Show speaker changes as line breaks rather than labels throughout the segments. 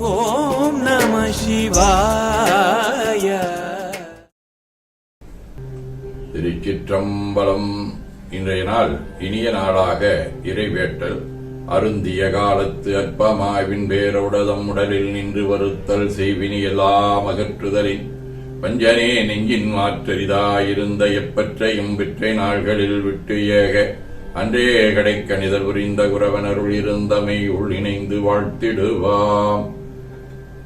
ஓம் நம சிவாய.
திருச்சிற்றம்பலம். இன்றைய நாள் இனிய நாளாக இறைவேட்டல். அருந்திய காலத்து அற்பமாவின் பேரோடதம் உடலில் நின்று வருத்தல் செய்வினி எல்லாம் அகற்றுதலின். பஞ்சனே நெஞ்சின் மாற்றரிதாயிருந்த எப்பற்றையும் விற்றை நாள்களில் விட்டு ஏக. அன்றே கடைக்கணிதல் புரிந்த குரவனருள் இருந்தமை உள் இணைந்து வாழ்த்திடுவாம்.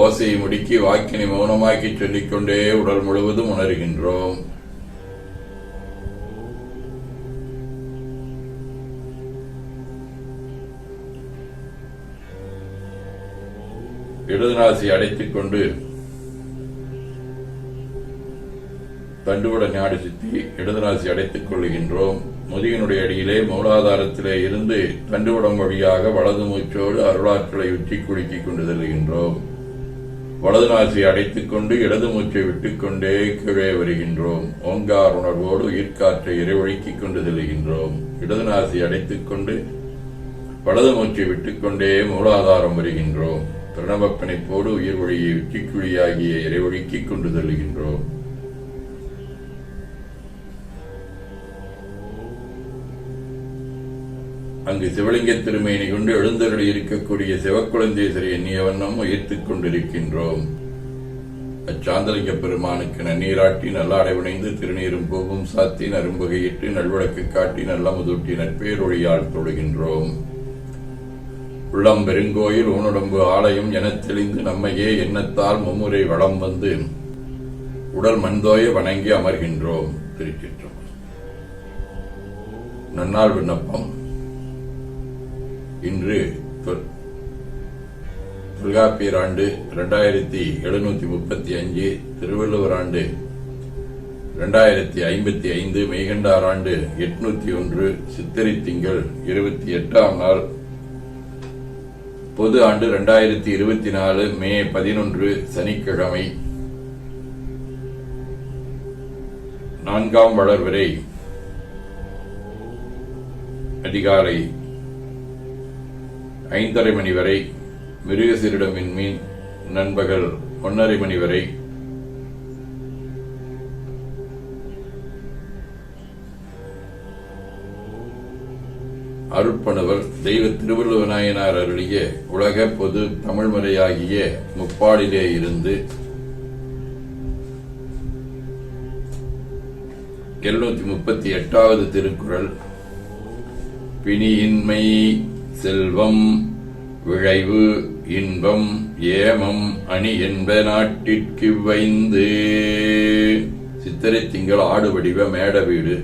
ஓசையை முடுக்கி வாக்கினை மௌனமாக்கி சொல்லிக்கொண்டே உடல் முழுவதும் உணர்கின்றோம். இடதுநாசி அடைத்துக் கொண்டு தண்டுவட ஞாடி சுத்தி இடதுநாசி அடைத்துக் கொள்ளுகின்றோம். முதுகினுடைய அடியிலே மூலாதாரத்திலே இருந்து தண்டுவடம் வழியாக வலது மூச்சோடு அருளாற்றலை உச்சி குலுக்கிக் கொண்டு செல்கின்றோம் வலது நாசி அடைத்துக் கொண்டு இடது மூச்சை விட்டுக்கொண்டே கீழே வருகின்றோம். ஓங்கார் உணர்வோடு உயிர்காற்றை இறைவழிக்கிக் கொண்டு செல்கின்றோம். இடது நாசி அடைத்துக் கொண்டு வலது மூச்சை விட்டுக்கொண்டே மூலாதாரம் வருகின்றோம். பிரணவப் பிணைப்போடு உயிர் வழியை உச்சிக்குழியாகிய இறைவழிக்கிக் கொண்டு செல்கின்றோம். அங்கு சிவலிங்க திருமேனி கொண்டு எழுந்தருளி இருக்கக்கூடிய சிவக்குழந்தேசரி எண்ணிய வண்ணம் உயர்த்துக் கொண்டிருக்கின்றோம். அச்சாந்தலிங்க பெருமானுக்கு நன்னீராட்டி நல்லாடை உணைந்து திருநீரும் பூவும் சாத்தி நரும்பகையிட்டு நல்விளக்கு காட்டி நல்ல முதுட்டி நட்பேரொழியால் தொழுகின்றோம். உள்ளம் பெருங்கோயில் ஊனுடம்பு ஆலயம் எனத் தெளிந்து நம்மையே எண்ணத்தால் மும்முறை வளம் வந்து உடல் மண்தோய வணங்கி அமர்கின்றோம். திருச்சிற்றம் நன்னாள் விண்ணப்பம். இன்று தொல்காப்பியர் ஆண்டு இரண்டாயிரத்தி எழுநூத்தி முப்பத்தி அஞ்சு திருவள்ளுவர் ஆண்டு இரண்டாயிரத்தி ஐம்பத்தி ஐந்து மெய்கண்டார் ஆண்டு எட்நூத்தி ஒன்று சித்திரை திங்கள் இருபத்தி எட்டாம் நாள். பொது ஆண்டு இரண்டாயிரத்தி இருபத்தி நாலு மே பதினொன்று சனிக்கிழமை. நான்காம் வளர்வரை அதிகாலை ஐந்தரை மணி வரை மிருகசீரிடம் விண்மீன் நண்பகல் ஒன்றரை மணி வரை. அருட்பணுவர் தெய்வ திருவள்ளுவநாயனார் அருளிய உலக பொது தமிழ்மறையாகிய முப்பாடிலே இருந்து எழுநூத்தி முப்பத்தி எட்டாவது திருக்குறள் பிணியின்மை செல்வம் விழைவு இன்பம் ஏமம் அணி என்ப நாட்டிற்கு வைந்து சித்திரை திங்கள் ஆடு வடிவ மேட வீடு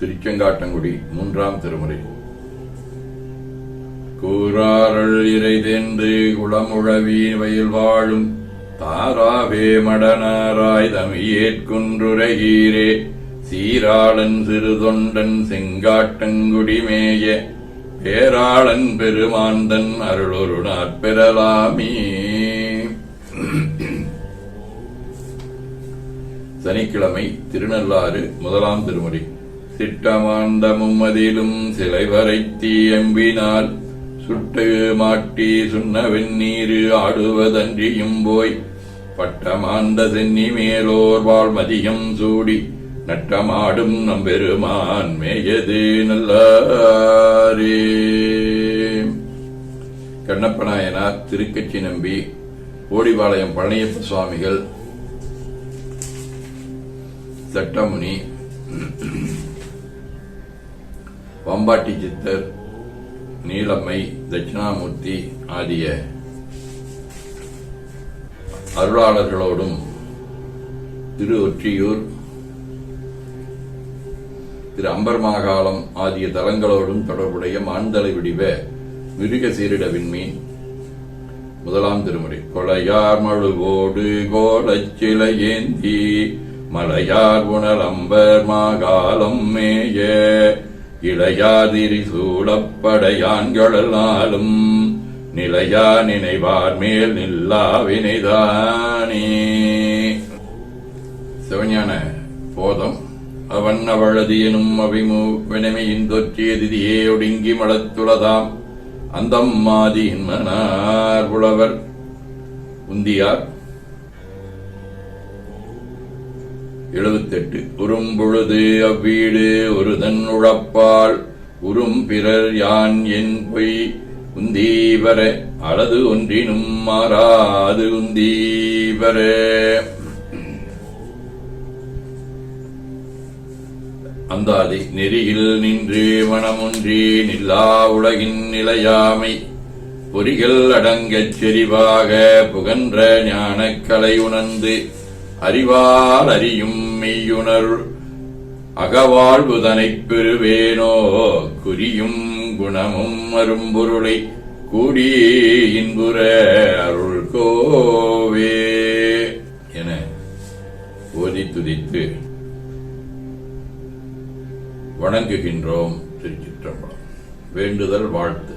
திருச்செங்காட்டங்குடி மூன்றாம் திருமுறை. கூறாரள் இறைதென்று குளமுழவி வயல் வாழும் தாராவே மடனாராய் தமியேற்குன்றுரையீரே சீராளன் சிறு தொண்டன் செங்காட்டங்குடிமேய பேராளன் பெருமாந்தன் அருளொரு நாற்பெறலாமே சனிக்கிழமை திருநள்ளாறு முதலாம் திருமுறை. சிட்டமாந்தமும் அதிலும் சிலை வரைத்தி எம்பினால் சுட்டு மாட்டி சுண்ண வெந்நீரு ஆடுவதன்றியும் போய். பட்டமாந்த சென்னி மேலோர் வாழ்மதியம் சூடி. நட்டமாடும் நம்பெருமான் மேயது நல்லாரே. கண்ணப்ப நாயனார் நம்பி ஓடிபாளையம் பழனியப்ப சுவாமிகள் தட்டமுனி பம்பாட்டி சித்தர் நீலம்மை தட்சிணாமூர்த்தி ஆகிய அருளாளர்களோடும் திரு அம்பர் மாகாளம் ஆகிய தலங்களோடும் தொடர்புடைய மாந்தலை விடிவ மிருக சீரிடவின் மீன் முதலாம் திருமுறை. கொலையார் மழுவோடு கோலச்சில ஏந்தி மலையார் உணர் அம்பர் மாகாலம் மேய இளையாதிரி சூடப்படையான்களெல்லாலும் நிலையா நினைவார் மேல் நில்லா வினைதானே. சிவஞான போதம். அவன் அவளது எனும் அபிமு வினமையின் தொற்றியதிதியே ஒடுங்கி மலத்துளதாம் அந்தம் மாதியின் மனார் புலவர் உந்தியார். எழுபத்தெட்டு உறும்பொழுது அவ்வீடு ஒருதன் உழப்பால் உறும் பிறர் யான் என் பொய். உந்தீவர. அலது ஒன்றினும் மாறாது உந்தீவர. அந்தாதி நெறியில் நின்று மனமொன்றி நில்லா உலகின் நிலையாமை. பொறிகள் அடங்கச் செறிவாக புகன்ற ஞானக்கலை உணர்ந்து அறிவால் அறியும் மெய்யுணர். அகவாழ்வுதனைப் பெறுவேனோ? குறியும் குணமும் அரும்பொருளை கூடி இன்புற அருள் கோவே என ஓதி துதித்து வணங்குகின்றோம் திருச்சிற்றம்பலம். வேண்டுதல் வாழ்த்து.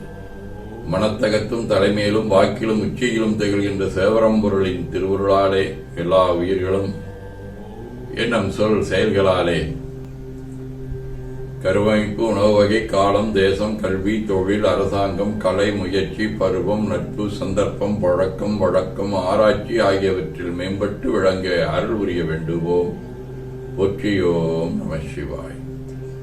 மனத்தகத்தும் தலைமையிலும் வாக்கிலும் உச்சியிலும் திகழ்கின்ற சேவரம்பொருளின் திருவுருளாலே எல்லா உயிர்களும் எண்ணம் சொல் செயல்களாலே. கருவமைப்பு உணவு வகை காலம் தேசம் கல்வி தொழில் அரசாங்கம் கலை முயற்சி பருவம் நட்பு சந்தர்ப்பம் பழக்கம் வழக்கம் ஆராய்ச்சி ஆகியவற்றில் மேம்பட்டு விளங்க அருள் புரிய வேண்டுவோம். ஒற்றியோம் நம சிவாய்.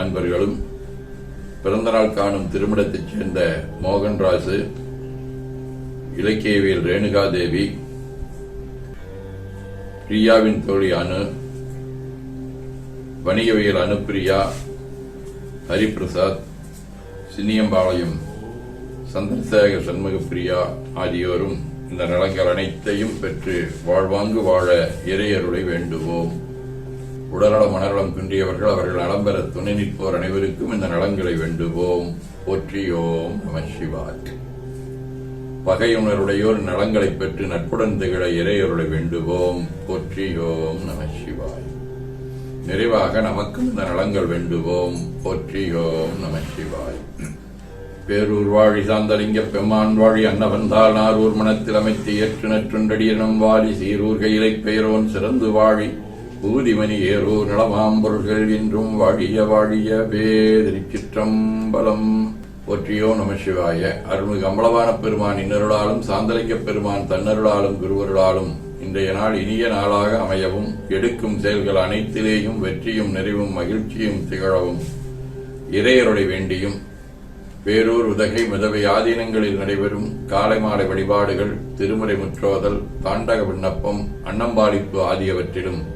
அன்பர்களும் பிறந்தநாள் காணும் திருமணத்தைச் சேர்ந்த மோகன்ராசு இலக்கியவியல் ரேணுகாதேவி பிரியாவின் தோழி அனு வணிகவியல் அனுப்பிரியா ஹரிபிரசாத் சின்னியம்பாளையம் சந்திரசேகர் சண்முகப்பிரியா ஆகியோரும் இந்த நலங்கள் அனைத்தையும் பெற்று வாழ்வாங்கு வாழ இறையருளை வேண்டுவோம். உடல்நலம் மனநலம் குன்றியவர்கள் அவர்கள் நலம் பெற துணை நிற்போர் அனைவருக்கும் இந்த நலங்களை வேண்டுவோம். போற்றியோம் நம சிவாய் பகையுணருடையோர் நலங்களை பெற்று நட்புடன் திகழ இறையருளை வேண்டுவோம். போற்றியோம் நம சிவாய் நிறைவாக நமக்கும் இந்த நலங்கள் வேண்டுவோம். போற்றியோம் நம சிவாய் பேரூர் வாழி சாந்தலிங்க பெம்மான் வாழி அன்னவந்தால் நாரூர் மனத்தில் அமைத்து ஏற்று நற்றுண்டடியனும் வாழி சீரூர்கையிலை பெயரோன் சிறந்து வாழி ஊதிமணி ஏரூர் நலமாம் இன்றும் வாழிய வாழிய வேதிரிச்சிற்றம்பலம். ஒற்றியோ நம சிவாய. அருள்மிகு அம்பலவான பெருமான் இன்னருளாலும் சாந்தலிங்க பெருமான் தன்னருளாலும் குருவருளாலும் இன்றைய நாள் இனிய நாளாக அமையவும் எடுக்கும் செயல்கள் அனைத்திலேயும் வெற்றியும் நிறைவும் மகிழ்ச்சியும் திகழவும். இறையருளை வேண்டியும் வேறூர் உதகை மிதவை ஆதீனங்களில் நடைபெறும் காலை மாலை வழிபாடுகள் திருமுறை முற்றோதல் தாண்டக விண்ணப்பம் அன்னம்பாடிப்பு ஆகியவற்றிலும்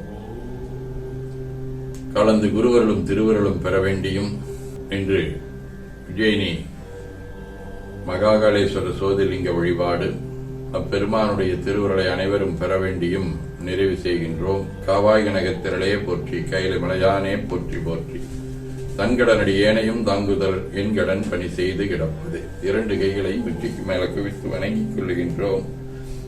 கலந்து குருவர்களும் திருவருளும் பெற வேண்டியும் இன்று விஜயினி மகாகாலேஸ்வர சோதிலிங்க வழிபாடு அப்பெருமானுடைய திருவுருளை அனைவரும் பெற வேண்டியும் நிறைவு செய்கின்றோம். காவாய் கனகத்திரளே போற்றி கையில மலையானே போற்றி போற்றி. தன்கடனடி ஏனையும் தாங்குதல் என்கடன் பணி செய்து கிடப்பது. இரண்டு கைகளையும் வெற்றிக்கு மேல குவித்து வணங்கிக் கொள்ளுகின்றோம்.